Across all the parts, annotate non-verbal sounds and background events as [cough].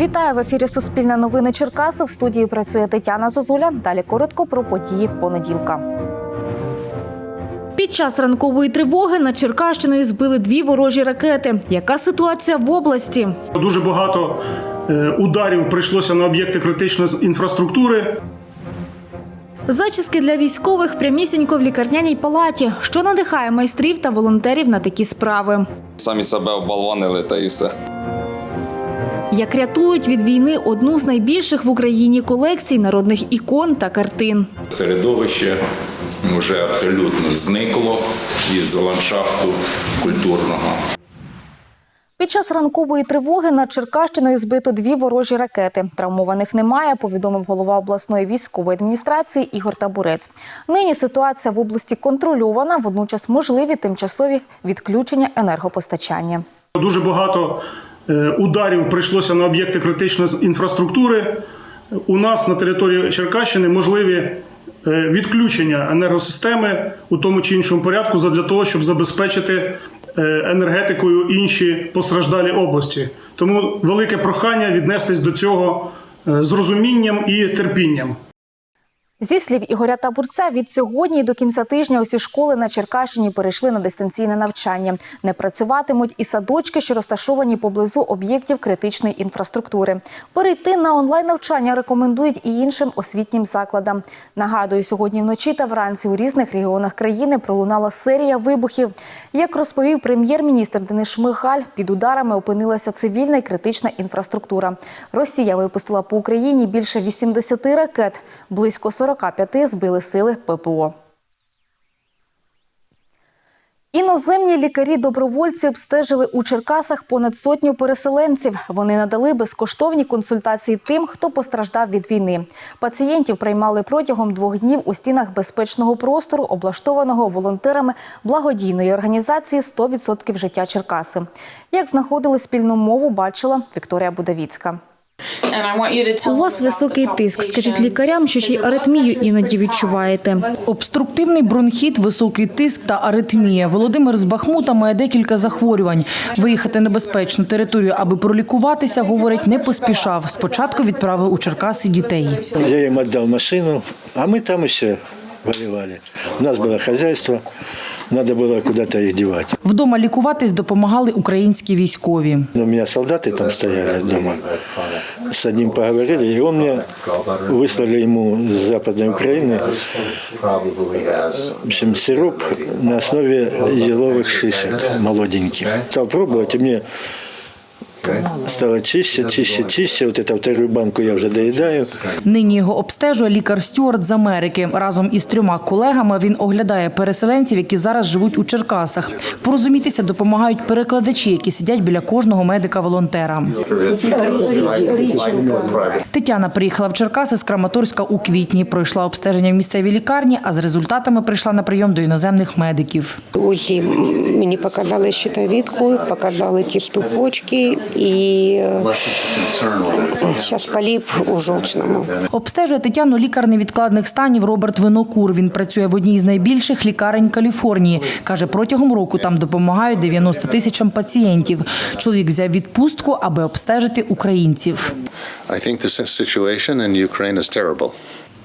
Вітаю в ефірі Суспільне новини Черкаси. В студії працює Тетяна Зозуля. Далі коротко про події понеділка. Під час ранкової тривоги над Черкащиною збили дві ворожі ракети. Яка ситуація в області? Дуже багато е, ударів прийшлося на об'єкти критичної інфраструктури. Зачіски для військових прямісінько в лікарняній палаті, що надихає майстрів та волонтерів на такі справи. Самі себе оболванили та і все. Як рятують від війни одну з найбільших в Україні колекцій народних ікон та картин. Середовище вже абсолютно зникло із ландшафту культурного. Під час ранкової тривоги над Черкащиною збито дві ворожі ракети. Травмованих немає, повідомив голова обласної військової адміністрації Ігор Табурець. Нині ситуація в області контрольована, водночас можливі тимчасові відключення енергопостачання. Дуже багато ударів прийшлося на об'єкти критичної інфраструктури. У нас на території Черкащини можливі е, відключення енергосистеми у тому чи іншому порядку задля того, щоб забезпечити е, енергетикою інші постраждалі області. Тому велике прохання віднестись до цього е, з розумінням і терпінням. Зі слів Ігоря Табурця, від сьогодні до кінця тижня усі школи на Черкащині перейшли на дистанційне навчання. Не працюватимуть і садочки, що розташовані поблизу об'єктів критичної інфраструктури. Перейти на онлайн навчання рекомендують і іншим освітнім закладам. Нагадую, сьогодні вночі та вранці у різних регіонах країни пролунала серія вибухів. Як розповів прем'єр-міністр Денис Шмигаль, під ударами опинилася цивільна і критична інфраструктура. Росія випустила по Україні більше 80 ракет, близько 45 збили сили ППО. Іноземні лікарі-добровольці обстежили у Черкасах понад сотню переселенців. Вони надали безкоштовні консультації тим, хто постраждав від війни. Пацієнтів приймали протягом двох днів у стінах безпечного простору, облаштованого волонтерами благодійної організації «100% життя Черкаси. Як знаходили спільну мову, бачила Вікторія Будавіцька. У вас високий тиск. Скажіть лікарям, що ще й аритмію іноді відчуваєте. Обструктивний бронхіт, високий тиск та аритмія. Володимир з Бахмута має декілька захворювань. Виїхати на безпечну територію, аби пролікуватися, говорить, не поспішав. Спочатку відправив у Черкаси дітей. Я им отдал машину, а мы там еще воевали. У нас было хозяйство, надо было куда-то их девать. Вдома лікуватись допомагали українські військові. Но у меня солдаты там стояли дома. С одним поговорили, и он мне выслали ему с Западной Украины в общем, сироп на основе еловых шишек молоденьких. Стал пробовать, и мне стало чище, чище, чище. Вот эту вторую банку я уже доедаю. Нині його обстежує лікар Стюарт з Америки. Разом із трьома колегами він оглядає переселенців, які зараз живуть у Черкасах. Порозумітися допомагають перекладачі, які сидять біля кожного медика-волонтера. Тетяна приїхала в Черкаси з Краматорська у квітні. Пройшла обстеження в місцевій лікарні, а з результатами прийшла на прийом до іноземних медиків. УЗІ мені показали щитовідку, показали кісту почки і зараз поліп у жовчному. Обстежує Тетяну лікар невідкладних станів Роберт Винокур. Він працює в одній з найбільших лікарень Каліфорнії. Каже, протягом року там допомагають 90 тисячам пацієнтів. Чоловік взяв відпустку, аби обстежити українців. I think the situation in Ukraine is terrible.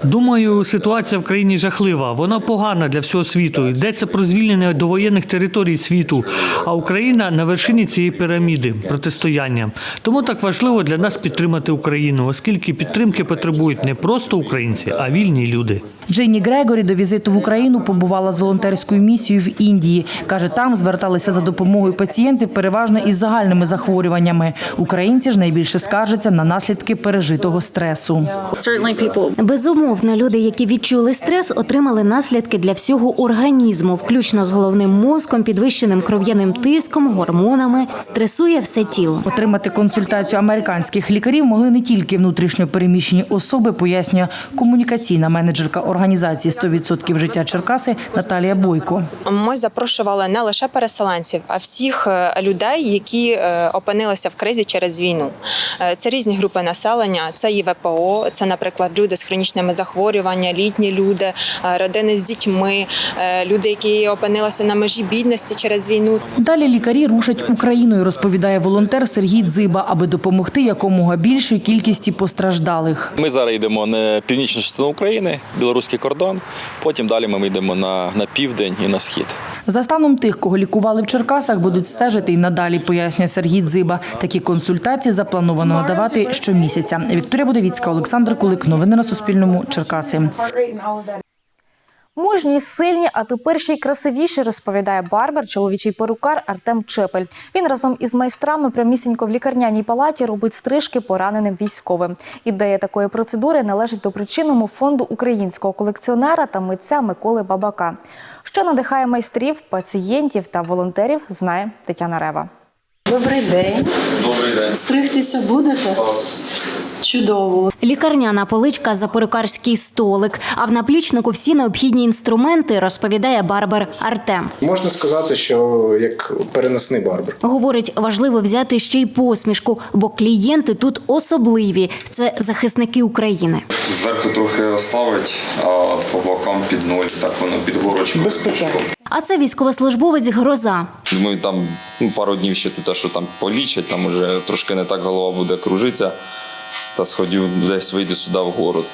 Думаю, ситуація в країні жахлива. Вона погана для всього світу. Йдеться про звільнення довоєнних територій світу. А Україна на вершині цієї піраміди протистояння. Тому так важливо для нас підтримати Україну, оскільки підтримки потребують не просто українці, а вільні люди. Джейні Грегорі до візиту в Україну побувала з волонтерською місією в Індії. Каже, там зверталися за допомогою пацієнти переважно із загальними захворюваннями. Українці ж найбільше скаржаться на наслідки пережитого стресу. Безумовно, люди, які відчули стрес, отримали наслідки для всього організму, включно з головним мозком, підвищеним кров'яним тиском, гормонами. Стресує все тіло. Отримати консультацію американських лікарів могли не тільки внутрішньо переміщені особи, пояснює комунікаційна менеджерка організації «100% життя Черкаси Наталія Бойко. Ми запрошували не лише переселенців, а всіх е, людей, які е, опинилися в кризі через війну. Е, Це різні групи населення, це і ВПО, це, наприклад, люди з хронічними захворюваннями, літні люди, родини з дітьми, люди, які опинилися на межі бідності через війну. Далі лікарі рушать Україною, розповідає волонтер Сергій Дзиба, аби допомогти якомога більшій кількості постраждалих. Ми зараз йдемо на північну частину України, білоруський кордон. Потім далі ми йдемо на, на південь і на схід. За станом тих, кого лікували в Черкасах, будуть стежити й надалі, пояснює Сергій Дзиба. Такі консультації заплановано надавати щомісяця. Вікторія Будовіцька, Олександр Кулик. Новини на Суспільному. Черкаси. Мужні, сильні, а тепер ще й красивіші, розповідає барбер, чоловічий перукар Артем Чепель. Він разом із майстрами прямісінько в лікарняній палаті робить стрижки пораненим військовим. Ідея такої процедури належить до причинному фонду українського колекціонера та митця Миколи Бабака. Що надихає майстрів, пацієнтів та волонтерів, знає Тетяна Рева. Добрий день. Добрий день. Стригтися будете? Чудово. Лікарняна поличка за перукарський столик. А в наплічнику всі необхідні інструменти, розповідає барбер Артем. Можна сказати, що як переносний барбер. Говорить, важливо взяти ще й посмішку, бо клієнти тут особливі. Це захисники України. Зверху трохи ославить, а по бокам під нуль, так воно під горочку. Без питань. А це військовослужбовець Гроза. Думаю, там ну, пару днів ще тут, що там полічать, там уже трошки не так голова буде кружитися. Та сходів десь вийду сюди в город.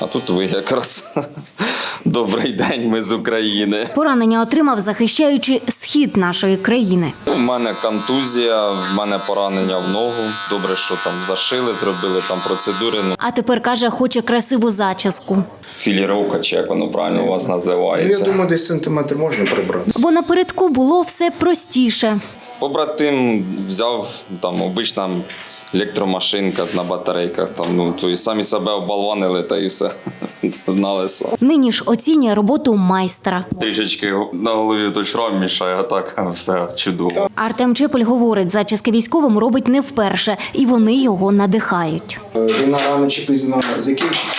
А тут ви якраз [laughs] добрий день, ми з України. Поранення отримав, захищаючи схід нашої країни. У мене контузія, в мене поранення в ногу. Добре, що там зашили, зробили там процедури. Ну, А тепер каже, хоче красиву зачіску. філіровка, чи як воно правильно у вас Ну, я думаю, десь сантиметр можна прибрати. Бо напередку було все простіше. Побратим взяв там обична електромашинка на батарейках. Там, ну, то і самі себе обалванили та і все [laughs] на лесо. Нині ж оцінює роботу майстра. Трішечки на голові той шрам мішає, а так все чудово. Артем Чепель говорить, зачіски військовим робить не вперше, і вони його надихають. Війна рано чи пізно закінчиться.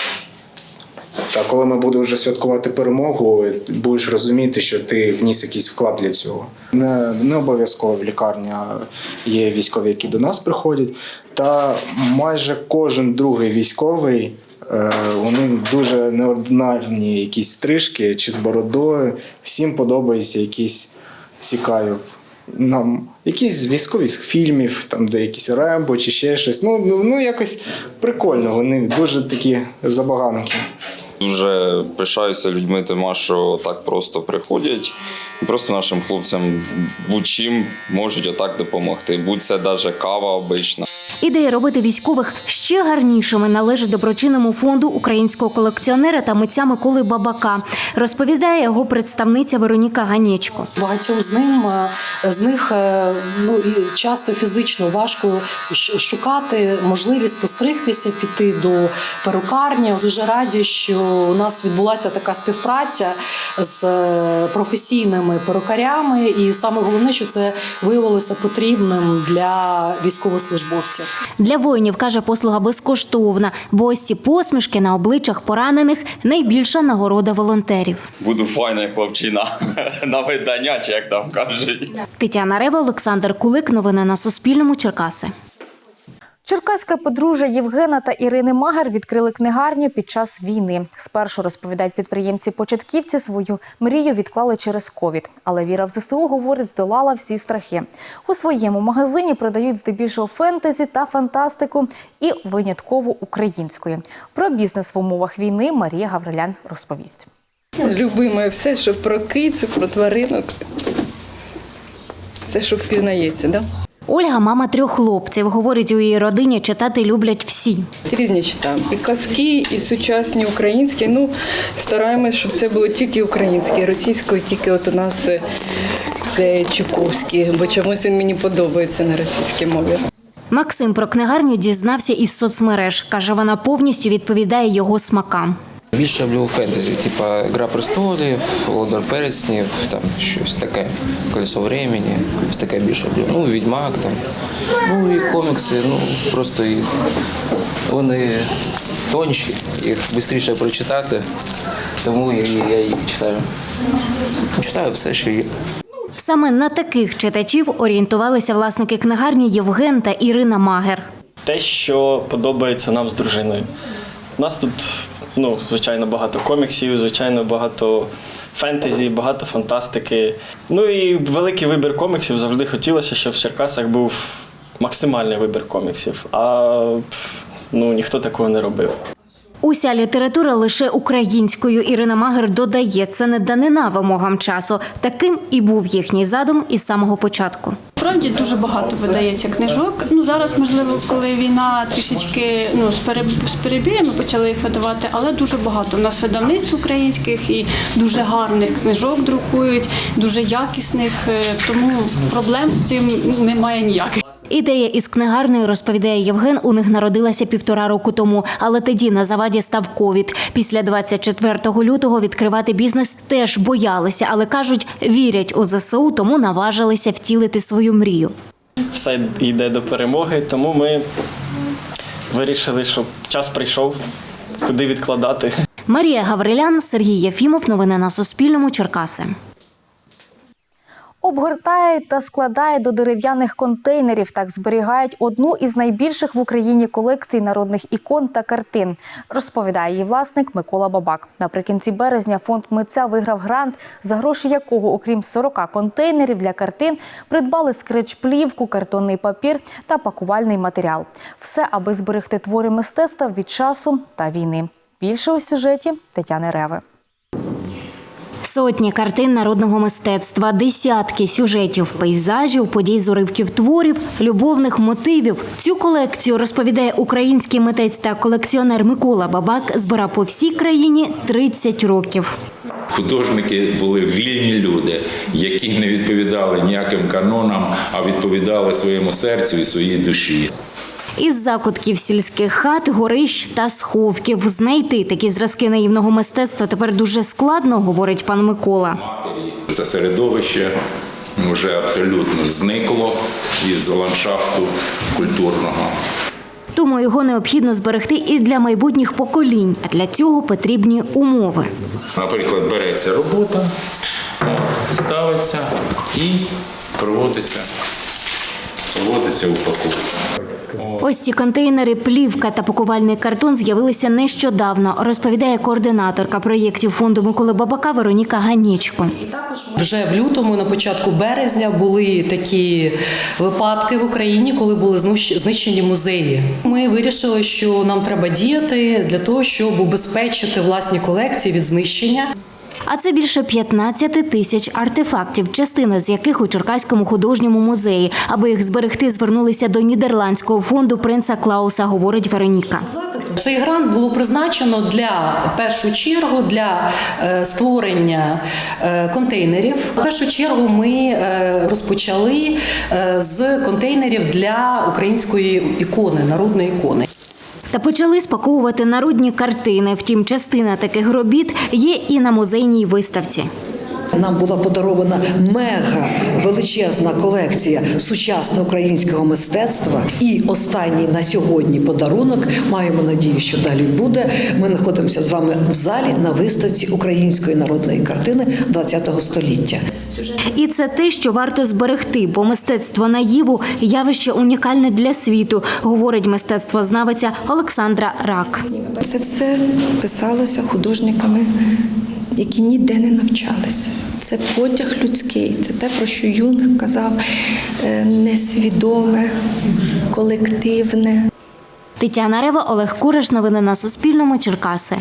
Та коли ми будемо вже святкувати перемогу, будеш розуміти, що ти вніс якийсь вклад для цього. Не, не обов'язково в лікарні а є військові, які до нас приходять. Та майже кожен другий військовий. е, У них дуже неординарні якісь стрижки чи з бородою. Всім подобається якісь цікаві нам якісь з військових фільмів, там де якісь Рембо чи ще щось. Ну, ну, ну якось прикольно. Вони дуже такі забаганки. Дуже пишаюся людьми, тима, що так просто приходять. Просто нашим хлопцям будь-чим можуть отак допомогти. Будь це навіть кава обична. Ідея робити військових ще гарнішими належить доброчинному фонду українського колекціонера та митця Миколи Бабака, розповідає його представниця Вероніка Ганєчко. Багатьом з ним е, з них е, ну і часто фізично важко шукати можливість постригтися, піти до перукарні. Дуже раді, що у нас відбулася така співпраця з е, професійними перукарями, і саме головне, що це виявилося потрібним для військовослужбовців. Для воїнів каже, послуга безкоштовна, бо ось ці посмішки на обличчях поранених найбільша нагорода волонтерів. Буду файна хлопчина [laughs] на видання, чи як там кажуть. Тетяна Рева, Олександр Кулик. Новини на Суспільному. Черкаси. Черкаське подружжя Євгена та Ірини Магер відкрили книгарню під час війни. Спершу розповідають підприємці-початківці свою мрію відклали через ковід. Але віра в ЗСУ, говорить, здолала всі страхи. У своєму магазині продають здебільшого фентезі та фантастику і винятково українською. Про бізнес в умовах війни Марія Гаврилян розповість. Любиме все, що про кицю, про тваринок. Все, що впізнається, да? Ольга, мама трьох хлопців. Говорить, у її родині читати люблять всі. Різні читаємо. І казки, і сучасні українські. Ну, стараємось, щоб це було тільки українське, російською тільки от у нас е, це Чуковський, бо чомусь він мені подобається на російській мові. Максим про книгарню дізнався із соцмереж. Каже, вона повністю відповідає його смакам. Більше люблю фентезі, типа Гра престолів, Володар Переснів, там щось таке, Колесо времени, ось таке більше люблю. Ну, Відьмак там. Ну і комікси, ну просто їх, вони тонші, їх швидше прочитати. Тому я, я її читаю. Читаю все, що є. Саме на таких читачів орієнтувалися власники книгарні Євген та Ірина Магер. те, що подобається нам з дружиною. У нас тут, ну, звичайно, багато коміксів, звичайно, багато фентезі, багато фантастики. Ну і великий вибір коміксів завжди хотілося, щоб в Черкасах був максимальний вибір коміксів. А ну, ніхто такого не робив. Уся література лише українською. Ірина Магер додає, це не данина вимогам часу. Таким і був їхній задум із самого початку. Справді дуже багато видається книжок. Ну зараз, можливо, коли війна трішечки ну з перебіями почали їх видавати, але дуже багато. У нас видавництв українських і дуже гарних книжок друкують, дуже якісних. е, Тому проблем з цим немає ніяких. Ідея із книгарнею, розповідає Євген, у них народилася півтора року тому. Але тоді на заваді став ковід. Після 24 лютого відкривати бізнес теж боялися, але кажуть, вірять у ЗСУ, тому наважилися втілити свою мрію. Все йде до перемоги, тому ми вирішили, що час прийшов, куди відкладати. Марія Гаврилян, Сергій Єфімов. Новини на Суспільному. Черкаси. Обгортають та складають до дерев'яних контейнерів. Так зберігають одну із найбільших в Україні колекцій народних ікон та картин. Розповідає її власник Микола Бабак. Наприкінці березня фонд митця виграв грант, за гроші якого, окрім 40 контейнерів для картин, придбали скреч-плівку, картонний папір та пакувальний матеріал. Все, аби зберегти твори мистецтва від часу та війни. Більше у сюжеті Тетяни Реви. Сотні картин народного мистецтва, десятки сюжетів, пейзажів, подій з уривків творів, любовних мотивів. Цю колекцію розповідає український митець та колекціонер Микола Бабак. Збирав по всій країні 30 років. Художники були вільні люди, які не відповідали ніяким канонам, а відповідали своєму серцю і своїй душі. Із закутків сільських хат, горищ та сховків знайти такі зразки наївного мистецтва тепер дуже складно, говорить пан Микола. Це середовище вже абсолютно зникло із ландшафту культурного. Тому його необхідно зберегти і для майбутніх поколінь. А для цього потрібні умови. Наприклад, береться робота, ставиться і проводиться, проводиться упаковка. Ось ці контейнери, плівка та пакувальний картон з'явилися нещодавно, розповідає координаторка проєктів фонду Миколи Бабака Вероніка Ганічко. Вже в лютому, на початку березня, були такі випадки в Україні, коли були знищені музеї. Ми вирішили, що нам треба діяти для того, щоб убезпечити власні колекції від знищення. А це більше 15 тисяч артефактів, частина з яких у Черкаському художньому музеї. Аби їх зберегти, звернулися до нідерландського фонду принца Клауса, говорить Вероніка. Цей грант було призначено для першу чергу для е, створення е, контейнерів. В першу чергу ми е, розпочали з контейнерів для української ікони, народної ікони. Та почали спаковувати народні картини. Втім, частина таких робіт є і на музейній виставці. Нам була подарована мега величезна колекція сучасного українського мистецтва. І останній на сьогодні подарунок. Маємо надію, що далі буде. Ми знаходимося з вами в залі на виставці української народної картини ХХ століття. І це те, що варто зберегти, бо мистецтво наїву явище унікальне для світу, говорить мистецтвознавиця Олександра Рак. Це все писалося художниками, які ніде не навчалися. Це потяг людський, це те, про що Юнг казав, е, несвідоме, колективне. Тетяна Рева, Олег Кураш. Новини на Суспільному. Черкаси.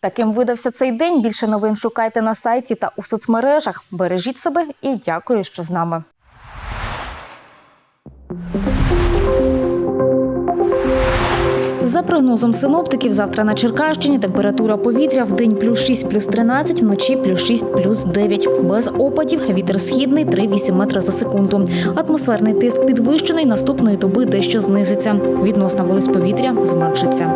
Таким видався цей день. Більше новин шукайте на сайті та у соцмережах. Бережіть себе і дякую, що з нами. За прогнозом синоптиків, завтра на Черкащині температура повітря в день плюс 6, плюс 13, вночі плюс 6, плюс 9. Без опадів вітер східний 3,8 метра за секунду. Атмосферний тиск підвищений, наступної доби дещо знизиться. Відносна вологість повітря зменшиться.